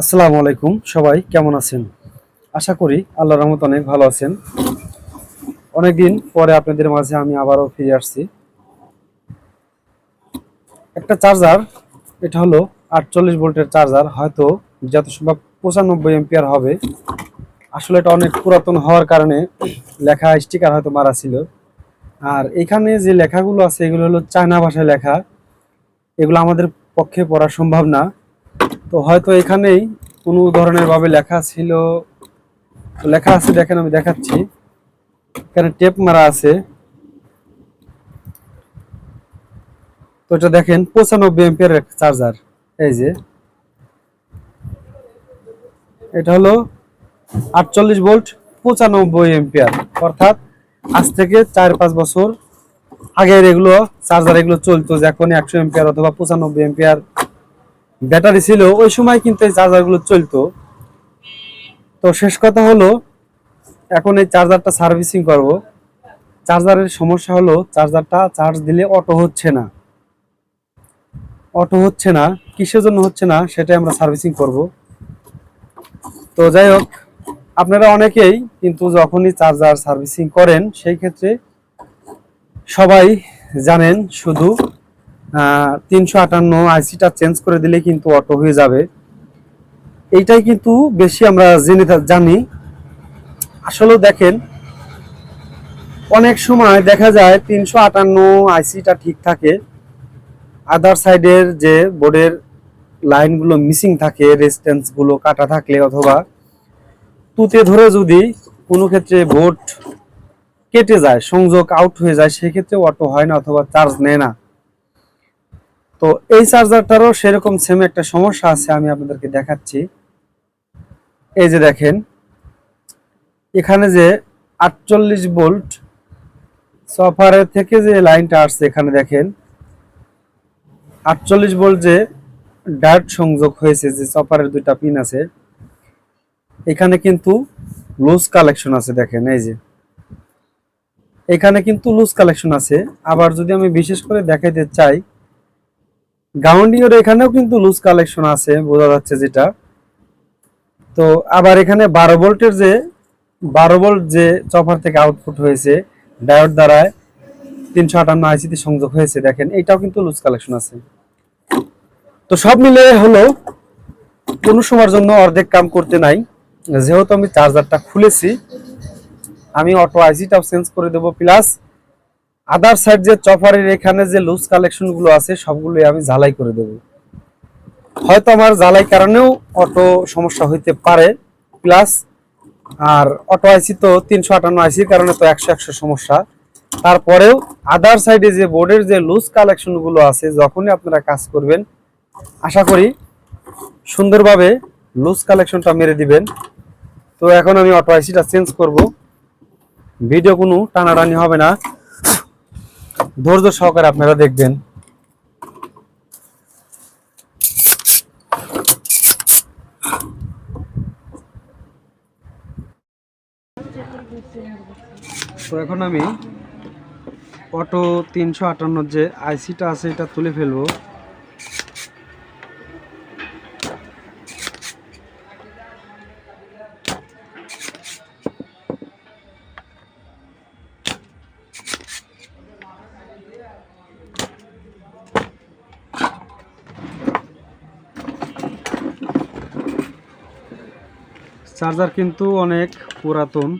আসসালামু আলাইকুম, সবাই কেমন আছেন? আশা করি আল্লাহ রহমত অনেক ভালো আছেন। অনেকদিন পরে আপনাদের মাঝে আমি আবারও ফিরে আসছি। একটা চার্জার, এটা হলো আটচল্লিশ ভোল্টের চার্জার, হয়তো যত সম্ভব পঁচানব্বই এম্পিয়ার হবে। আসলে এটা অনেক পুরাতন হওয়ার কারণে লেখা স্টিকার হয়তো মারা ছিল। আর এখানে যে লেখাগুলো আছে, এগুলো হলো চায়না ভাষায় লেখা। এগুলো আমাদের পক্ষে পড়া সম্ভব না। তো হয়তো এখানেই কোনো ধরনের ভাবে লেখা ছিল। লেখা আছে, দেখেন আমি দেখাচ্ছি। এখানে টেপ মারা আছে। তো এটা দেখেন, পঁচানব্বই এম্পিয়ার চার্জার এই যে। এটা হলো আটচল্লিশ ভোল্ট পঁচানব্বই এম্পিয়ার অর্থাৎ আজ থেকে চার পাঁচ বছর আগের এগুলো চার্জার এগুলো চলতো যে এখন একশো এম্পিয়ার অথবা পঁচানব্বই এম্পিয়ার ব্যাটারি ছিল, ওই সময় কিন্তু এই চার্জারগুলো চলতো। তো শেষ কথা হলো, এখন এই চার্জারটা সার্ভিসিং করব। চার্জারের সমস্যা হলো চার্জারটা চার্জ দিলে অটো হচ্ছে না। অটো হচ্ছে না, কিসের জন্য হচ্ছে না, সেটাই আমরা সার্ভিসিং করব। তো যাই হোক, আপনারা অনেকেই কিন্তু যখনই চার্জার সার্ভিসিং করেন, সেই ক্ষেত্রে সবাই জানেন শুধু তিনশো আটান্ন আইসিটা চেঞ্জ করে দিলে কিন্তু অটো হয়ে যাবে। এইটাই কিন্তু বেশি আমরা জেনে জানি। আসলে দেখেন, অনেক সময় দেখা যায় তিনশো আটান্ন আইসিটা ঠিক থাকে আদার সাইডের যে বোর্ডের লাইনগুলো মিসিং থাকে রেজিস্ট্যান্সগুলো কাটা থাকলে অথবা তুতে ধরে যদি কোনো ক্ষেত্রে বোর্ড কেটে যায়, সংযোগ আউট হয়ে যায়, সেক্ষেত্রে অটো হয় না অথবা চার্জ নেয় না। তো এই চার্জারটারও সেরকম সেম একটা সমস্যা আছে, আমি আপনাদেরকে দেখাচ্ছি। এই যে দেখেন, এখানে যে আটচল্লিশ ভোল্ট সফারের থেকে যে লাইনটা আসছে এখানে দেখেন, আটচল্লিশ ভোল্ট যে ডার্ট সংযোগ হয়েছে, যে সফারের দুইটা পিন আছে, এখানে কিন্তু লুজ কালেকশন আছে দেখেন, এই যে। এখানে কিন্তু লুজ কালেকশন আছে, আবার যদি আমি বিশেষ করে দেখাইতে চাই গ্রাউন্ডিং এর এখানেও কিন্তু লুজ কালেকশন আছে, বোঝা যাচ্ছে যেটা। তো আবার এখানে বারো ভোল্টের যে, বারো ভোল্ট যে চপার থেকে আউটপুট হয়েছে ডায়োড দ্বারা তিনশো আটান্ন আইসিতে সংযোগ হয়েছে, দেখেন, এটাও কিন্তু লুজ কালেকশন আছে। তো সব মিলে হলো, কোনো সময়ের জন্য অর্ধেক কাম করতে নাই। যেহেতু আমি চার্জারটা খুলেছি, আমি অটো আইসিটাও চেঞ্জ করে দেবো প্লাস আদার সাইড যে চপারের এখানে যে লুজ কালেকশনগুলো আছে, সবগুলোই আমি ঝালাই করে দেব। হয়তো আমার ঝালাই কারণেও অটো সমস্যা হইতে পারে। প্লাস আর অটো আইসি তো তিনশো আটান্ন আইসির কারণে তো একশো একশো সমস্যা। তারপরেও আদার সাইডে যে বোর্ডের যে লুজ কালেকশনগুলো আছে, যখনই আপনারা কাজ করবেন, আশা করি সুন্দরভাবে লুজ কালেকশনটা মেরে দিবেন। তো এখন আমি অটো আইসিটা চেঞ্জ করব। ভিডিও কোনো টানাটানি হবে না। ধৈর্য সহকারে আপনারা দেখবেন। তো এখন আমি অটো তিনশো আটান্ন যে আইসিটা আছে, এটা তুলে ফেলব। চার্জার কিন্তু অনেক পুরাতন।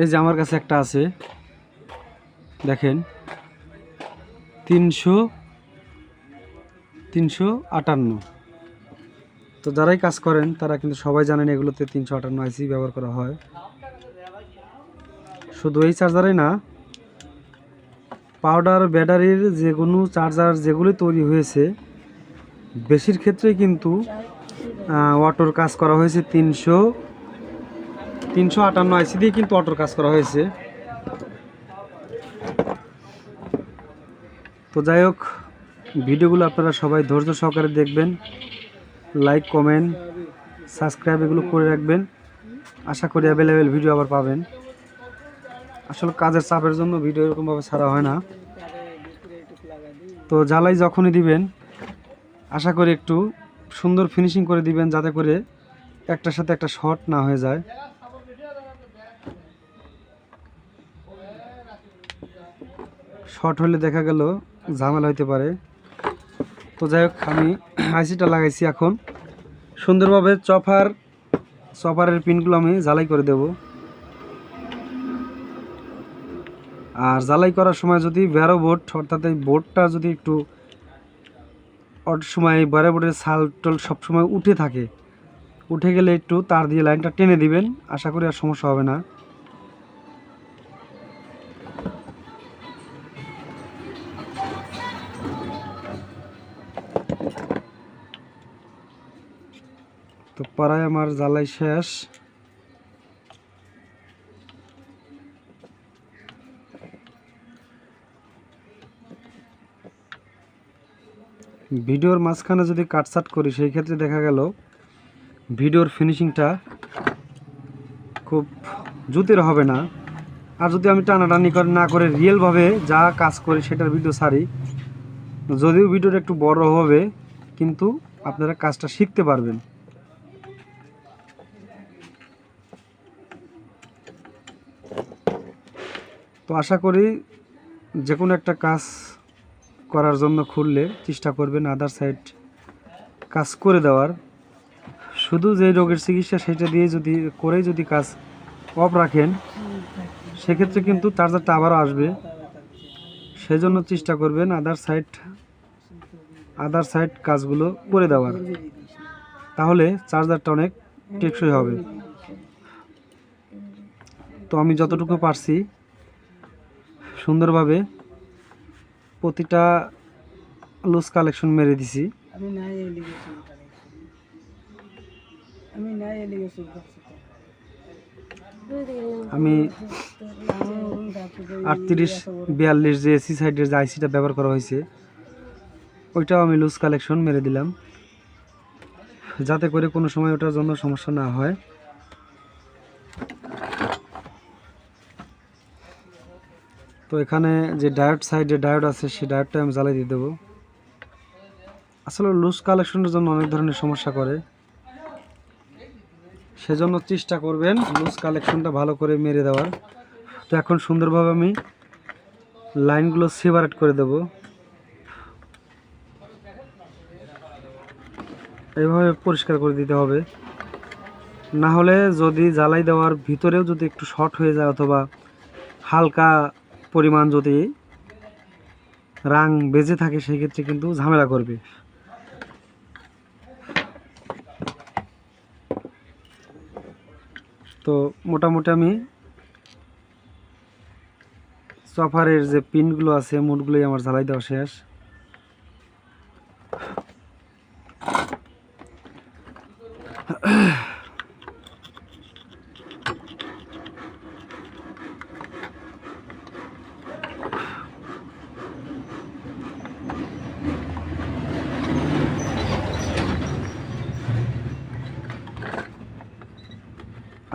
এই যে আমার কাছে একটা আছে। দেখেন। তিনশো তিনশো আটান্ন। তো যারাই কাজ করেন, তারা কিন্তু সবাই জানেন এগুলোতে তিনশো আটান্ন আইসি ব্যবহার করা হয়। শুধু এই চার্জারে না, পাউডার, ব্যাটারির যে কোনো চার্জার যেগুলি তৈরি হয়েছে বেশির ক্ষেত্রেই কিন্তু অটোর কাজ করা হয়েছে তিনশো তিনশো আটান্ন আইসি দিয়ে কিন্তু অটোর কাজ করা হয়েছে। তো যাই হোক, ভিডিওগুলো আপনারা সবাই ধৈর্য সহকারে দেখবেন লাইক কমেন্ট সাবস্ক্রাইব এগুলো করে রাখবেন। আশা করি অ্যাভেলেবেল ভিডিও আবার পাবেন। আসলে কাজের চাপের জন্য ভিডিও এরকমভাবে ছাড়া হয় না। তো জ্বালাই যখনই দিবেন আশা করি একটু সুন্দর ফিনিশিং করে দিবেন যাতে করে একটার সাথে একটা শর্ট না হয়ে যায়। শর্ট হলে দেখা গেল ঝামেলা হইতে পারে। তো যাই হোক, আমি আইসিটা লাগাইছি এখন। সুন্দরভাবে চফার চপারের পিনগুলো আমি জ্বালাই করে দেব। আর জ্বালাই করার সময় যদি ব্যারো বোর্ড অর্থাৎ এই বোর্ডটা যদি একটু সময় ব্যারো বোর্ডের সাল টল সবসময় উঠে থাকে। উঠে গেলে একটু তার দিয়ে লাইনটা টেনে দিবেন, আশা করি আর সমস্যা হবে না। তো পাড়ায় আমার জ্বালাই শেষ। ভিডিওর মাঝখানে যদি কাটসাট করি, সেই ক্ষেত্রে দেখা গেল ভিডিওর ফিনিশিংটা খুব জুতের হবে না। আর যদি আমি টানাটানি করে, না করে রিয়েলভাবে যা কাজ করি, সেটার ভিডিও ছাড়ি, যদিও ভিডিওটা একটু বড় হবে, কিন্তু আপনারা কাজটা শিখতে পারবেন। তো আশা করি যে কোনো একটা কাজ করার জন্য খুললে চেষ্টা করবেন আদার সাইড কাজ করে দেওয়ার। শুধু যে রোগের চিকিৎসা সেটা দিয়ে যদি করেই যদি কাজ অফ রাখেন, সেক্ষেত্রে কিন্তু চার্জারটা আবারও আসবে। সেই জন্য চেষ্টা করবেন আদার সাইড আদার সাইড কাজগুলো করে দেওয়ার। তাহলে চার্জারটা অনেক টেকসই হবে। তো আমি যতটুকু পারছি সুন্দরভাবে প্রতিটা লুজ কালেকশন মেরে দিছি। আমি নাই এলি আমি নাই এলি আমি আটত্রিশ বিয়াল্লিশ যে এসি সাইডের যে আইসিটা ব্যবহার করা হয়েছে ওইটাও আমি লুজ কালেকশন মেরে দিলাম। যাতে করে কোনো সময় ওটার জন্য সমস্যা না হয়। তো এখানে যে ডায়োড সাইডে ডায়োড আছে, সেই ডায়োডটা আমি জ্বালিয়ে দিয়ে দেবো। আসলে লুজ কালেকশনের জন্য অনেক ধরনের সমস্যা করে। সেজন্য চেষ্টা করবেন লুজ কালেকশনটা ভালো করে মেরে দেওয়ার। তো এখন সুন্দরভাবে আমি লাইনগুলো সেপারেট করে দেব। এইভাবে পরিষ্কার করে দিতে হবে। না হলে যদি জ্বালাই দেওয়ার ভিতরেও যদি একটু শর্ট হয়ে যায় অথবা হালকা পরিমাণ যদি রাং বেজে থাকে, সেক্ষেত্রে কিন্তু ঝামেলা করবে। তো মোটামুটি আমি সফারের যে পিনগুলো আছে মুটগুলোই আমার জ্বালাই দেওয়া শেষ।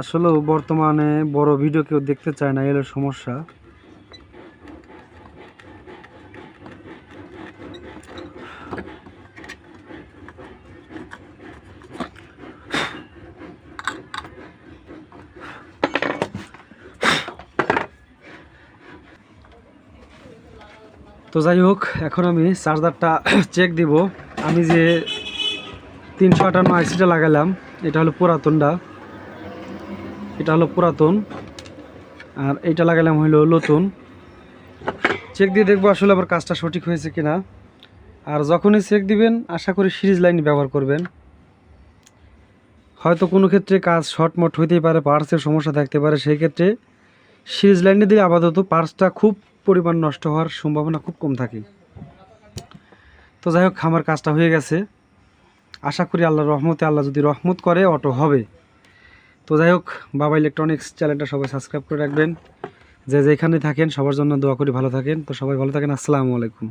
আসলেও বর্তমানে বড় ভিডিও কেউ দেখতে চায় না, এলো সমস্যা। তো যাই হোক, এখন আমি চার্জারটা চেক দিব। আমি যে তিনশো আটান্ন আইসিটা লাগালাম, এটা হলো পুরাতনটা। এটা হলো পুরাতন। আর এটা লাগালাম হলো নতুন। চেক দিয়ে দেখব আসলে আবার কাজটা সঠিক হয়েছে কিনা। আর যখনই চেক দিবেন, আশা করি সিরিজ লাইন ব্যবহার করবেন। হয়তো কোনো ক্ষেত্রে কাজ শর্টমট হইতেই পারে পার্সের সমস্যা থাকতে পারে, সেই ক্ষেত্রে সিরিজ লাইনে দিয়ে আপাতত পার্সটা খুব পরিমাণ নষ্ট হওয়ার সম্ভাবনা খুব কম থাকে। তো যাই হোক, আমার কাজটা হয়ে গেছে। আশা করি আল্লাহ রহমতে আল্লাহ যদি রহমত করে, অটো হবে। তো যাই হোক, বাবা ইলেকট্রনিক্স চ্যানেলটা সবাই সাবস্ক্রাইব করে রাখবেন। যে যেখানে থাকেন, সবার জন্য দোয়া করি ভালো থাকেন। তো সবাই ভালো থাকেন, আসসালামু আলাইকুম।